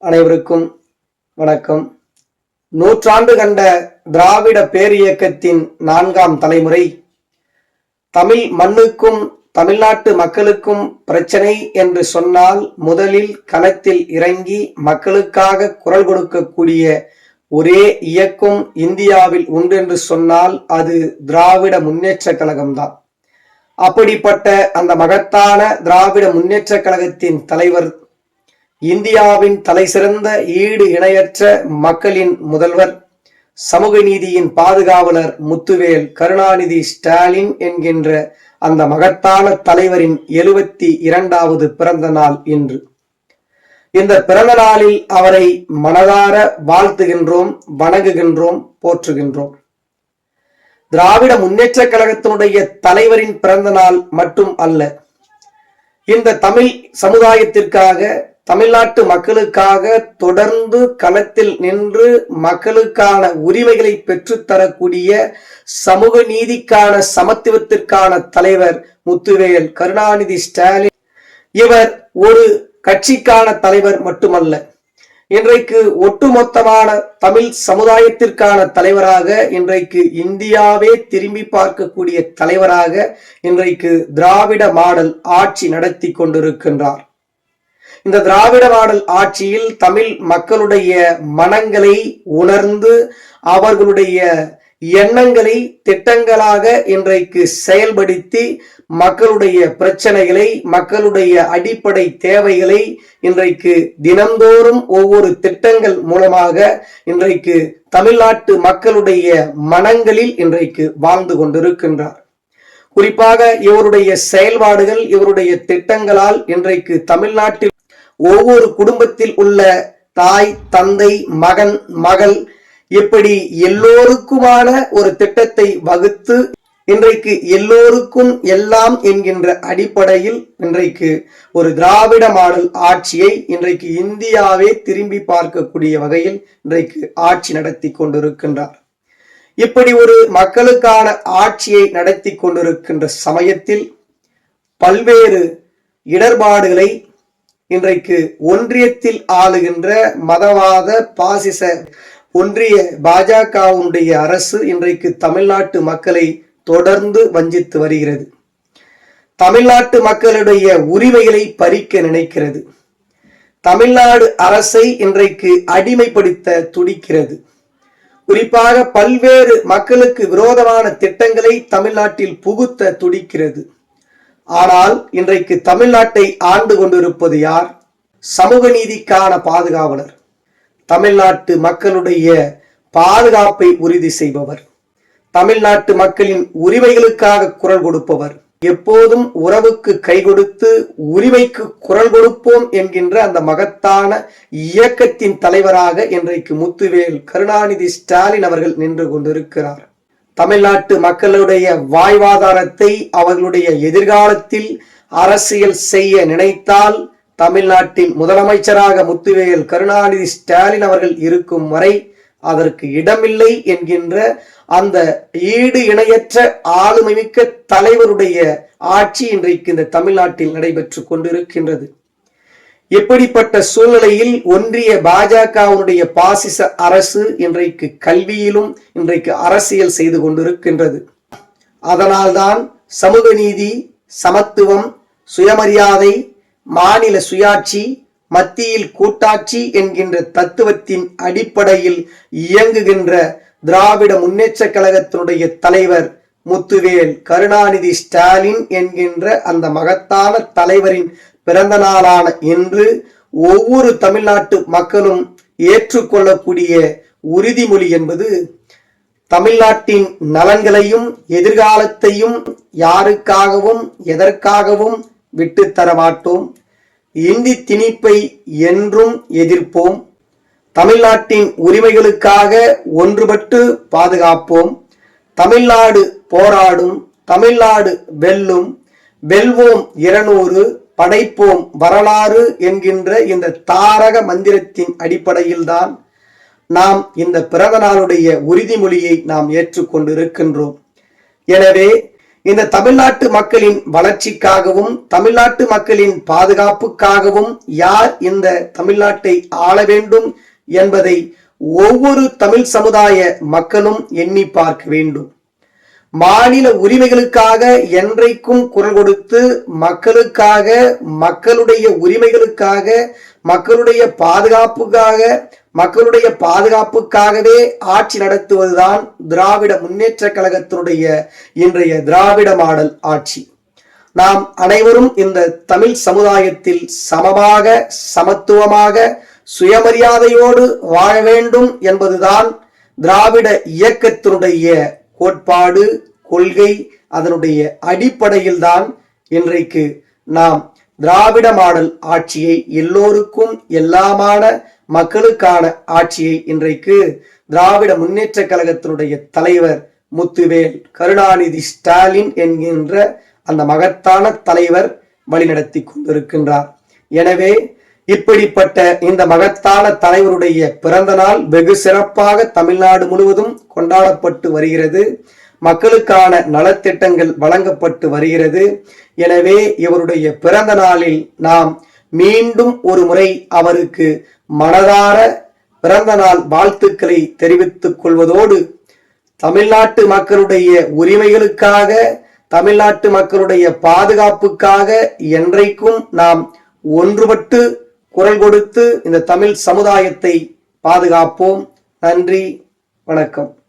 அனைவருக்கும் வணக்கம். நூற்றாண்டு கண்ட திராவிட பேரியக்கத்தின் நான்காம் தலைமுறை. தமிழ் மண்ணுக்கும் தமிழ்நாட்டு மக்களுக்கும் பிரச்சனை என்று சொன்னால் முதலில் களத்தில் இறங்கி மக்களுக்காக குரல் கொடுக்கக்கூடிய ஒரே இயக்கம் இந்தியாவில் உண்டு என்று சொன்னால் அது திராவிட முன்னேற்ற கழகம்தான். அப்படிப்பட்ட அந்த மகத்தான திராவிட முன்னேற்ற கழகத்தின் தலைவர் இந்தியாவின் தலைசிறந்த ஈடு இணையற்ற மக்களின் முதல்வர் சமூக நீதியின் பாதுகாவலர் முத்துவேல் கருணாநிதி ஸ்டாலின் என்கின்ற அந்த மகத்தான தலைவரின் எழுபத்தி இரண்டாவது பிறந்த நாள் இன்று. இந்த பிறந்த நாளில் அவரை மனதார வாழ்த்துகின்றோம் வணங்குகின்றோம் போற்றுகின்றோம். திராவிட முன்னேற்ற கழகத்தினுடைய தலைவரின் பிறந்த நாள் மட்டும் அல்ல இந்த தமிழ் சமுதாயத்திற்காக தமிழ்நாட்டு மக்களுக்காக தொடர்ந்து களத்தில் நின்று மக்களுக்கான உரிமைகளை பெற்றுத்தரக்கூடிய சமூக நீதிக்கான சமத்துவத்திற்கான தலைவர் முத்துவேல் கருணாநிதி ஸ்டாலின். இவர் ஒரு கட்சிக்கான தலைவர் மட்டுமல்ல இன்றைக்கு ஒட்டுமொத்தமான தமிழ் சமுதாயத்திற்கான தலைவராக இன்றைக்கு இந்தியாவே திரும்பி பார்க்கக்கூடிய தலைவராக இன்றைக்கு திராவிட மாடல் ஆட்சி நடத்தி கொண்டிருக்கின்றார். இந்த திராவிட மாடல் ஆட்சியில் தமிழ் மக்களுடைய மனங்களை உணர்ந்து அவர்களுடைய எண்ணங்களை திட்டங்களாக இன்றைக்கு செயல்படுத்தி மக்களுடைய பிரச்சனைகளை மக்களுடைய அடிப்படை தேவைகளை இன்றைக்கு தினந்தோறும் ஒவ்வொரு திட்டங்கள் மூலமாக இன்றைக்கு தமிழ்நாட்டு மக்களுடைய மனங்களில் இன்றைக்கு வாழ்ந்து கொண்டிருக்கின்றார். குறிப்பாக இவருடைய செயல்பாடுகள் இவருடைய திட்டங்களால் இன்றைக்கு தமிழ்நாட்டில் ஒவ்வொரு குடும்பத்தில் உள்ள தாய் தந்தை மகன் மகள் இப்படி எல்லோருக்குமான ஒரு திட்டத்தை வகுத்து இன்றைக்கு எல்லோருக்கும் எல்லாம் என்கின்ற அடிப்படையில் இன்றைக்கு ஒரு திராவிட மாடல் ஆட்சியை இன்றைக்கு இந்தியாவே திரும்பி பார்க்கக்கூடிய வகையில் இன்றைக்கு ஆட்சி நடத்தி கொண்டிருக்கின்றார். இப்படி ஒரு மக்களுக்கான ஆட்சியை நடத்தி கொண்டிருக்கின்ற சமயத்தில் பல்வேறு இடர்பாடுகளை இன்றைக்கு ஒன்றியத்தில் ஆளுகின்ற மதவாத பாசிச ஒன்றிய பாஜகவுடைய அரசு இன்றைக்கு தமிழ்நாட்டு மக்களை தொடர்ந்து வஞ்சித்து வருகிறது. தமிழ்நாட்டு மக்களுடைய உரிமைகளை பறிக்க நினைக்கிறது. தமிழ்நாடு அரசை இன்றைக்கு அடிமைப்படுத்த துடிக்கிறது. குறிப்பாக பல்வேறு மக்களுக்கு விரோதமான திட்டங்களை தமிழ்நாட்டில் புகுத்த துடிக்கிறது. ஆனால் இன்றைக்கு தமிழ்நாட்டை ஆண்டு கொண்டிருப்பது யார்? சமூக நீதிக்கான பாதுகாவலர். தமிழ்நாட்டு மக்களுடைய பாதுகாப்பை உறுதி செய்பவர். தமிழ்நாட்டு மக்களின் உரிமைகளுக்காக குரல் கொடுப்பவர். எப்போதும் உறவுக்கு கை கொடுத்து உரிமைக்கு குரல் கொடுப்போம் என்கின்ற அந்த மகத்தான இயக்கத்தின் தலைவராக இன்றைக்கு முத்துவேல் கருணாநிதி ஸ்டாலின் அவர்கள் நின்று கொண்டிருக்கிறார். தமிழ்நாட்டு மக்களுடைய வாழ்வாதாரத்தை அவர்களுடைய எதிர்காலத்தில் அரசியல் செய்ய நினைத்தால் தமிழ்நாட்டின் முதலமைச்சராக முத்துவேல் கருணாநிதி ஸ்டாலின் அவர்கள் இருக்கும் வரை அதற்கு இடமில்லை என்கின்ற அந்த ஈடு இணையற்ற ஆளுமைமிக்க தலைவருடைய ஆட்சி இன்றைக்கு இந்த தமிழ்நாட்டில் நடைபெற்று கொண்டிருக்கின்றது. எப்படிப்பட்ட சூழ்நிலையில் ஒன்றிய பாஜகவுடைய பாசிச அரசு இன்றைக்கு கல்வியிலும் இன்றைக்கு அரசியல் செய்து கொண்டிருக்கின்றது. அதனால்தான் சமூக நீதி சமத்துவம் சுயமரியாதை மாநில சுயாட்சி மத்தியில் கூட்டாட்சி என்கின்ற தத்துவத்தின் அடிப்படையில் இயங்குகின்ற திராவிட முன்னேற்ற கழகத்தினுடைய தலைவர் முத்துவேல் கருணாநிதி ஸ்டாலின் என்கின்ற அந்த மகத்தான தலைவரின் பிறந்த நாளான இன்று ஒவ்வொரு தமிழ்நாட்டு மக்களும் ஏற்றுக்கொள்ளக்கூடிய உறுதிமொழி என்பது தமிழ்நாட்டின் நலன்களையும் எதிர்காலத்தையும் யாருக்காகவும் எதற்காகவும் விட்டுத்தரமாட்டோம். இந்தி திணிப்பை என்றும் எதிர்ப்போம். தமிழ்நாட்டின் உரிமைகளுக்காக ஒன்றுபட்டு பாதுகாப்போம். தமிழ்நாடு போராடும் தமிழ்நாடு வெல்லும் வெல்வோம் இருநூறு படைப்போம் வரலாறு என்கின்ற இந்த தாரக மந்திரத்தின் அடிப்படையில்தான் நாம் இந்த பிறந்த நாளுடைய உறுதிமொழியை நாம் ஏற்றுக்கொண்டிருக்கின்றோம். எனவே இந்த தமிழ்நாட்டு மக்களின் வளர்ச்சிக்காகவும் தமிழ்நாட்டு மக்களின் பாதுகாப்புக்காகவும் யார் இந்த தமிழ்நாட்டை ஆள வேண்டும் என்பதை ஒவ்வொரு தமிழ் சமுதாய மக்களும் எண்ணி பார்க்க வேண்டும். மாநில உரிமைகளுக்காக என்றைக்கும் குரல் கொடுத்து மக்களுக்காக மக்களுடைய உரிமைகளுக்காக மக்களுடைய பாதுகாப்புக்காக மக்களுடைய பாதுகாப்புக்காகவே ஆட்சி நடத்துவதுதான் திராவிட முன்னேற்ற கழகத்தினுடைய இன்றைய திராவிட மாடல் ஆட்சி. நாம் அனைவரும் இந்த தமிழ் சமுதாயத்தில் சமமாக சமத்துவமாக சுயமரியாதையோடு வாழ வேண்டும் என்பதுதான் திராவிட இயக்கத்தினுடைய கோட்பாடு கொள்கை அதனுடைய அடிப்படையில் தான் இன்றைக்கு நாம் திராவிட மாடல் ஆட்சியை எல்லோருக்கும் எல்லாமான மக்களுக்கான ஆட்சியை இன்றைக்கு திராவிட முன்னேற்ற கழகத்தினுடைய தலைவர் முத்துவேல் கருணாநிதி ஸ்டாலின் என்கின்ற அந்த மகத்தான தலைவர் வழிநடத்தி கொண்டிருக்கின்றார். எனவே இப்படிப்பட்ட இந்த மகத்தான தலைவருடைய பிறந்த நாள் வெகு சிறப்பாக தமிழ்நாடு முழுவதும் கொண்டாடப்பட்டு வருகிறது. மக்களுக்கான நலத்திட்டங்கள் வழங்கப்பட்டு வருகிறது. எனவே இவருடைய பிறந்த நாளில் நாம் மீண்டும் ஒரு முறை அவருக்கு மனதார பிறந்த நாள் வாழ்த்துக்களை தெரிவித்துக் கொள்வதோடு தமிழ்நாட்டு மக்களுடைய உரிமைகளுக்காக தமிழ்நாட்டு மக்களுடைய பாதுகாப்புக்காக என்றைக்கும் நாம் ஒன்றுபட்டு குரல் கொடுத்து இந்த தமிழ் சமுதாயத்தை பாதுகாப்போம். நன்றி வணக்கம்.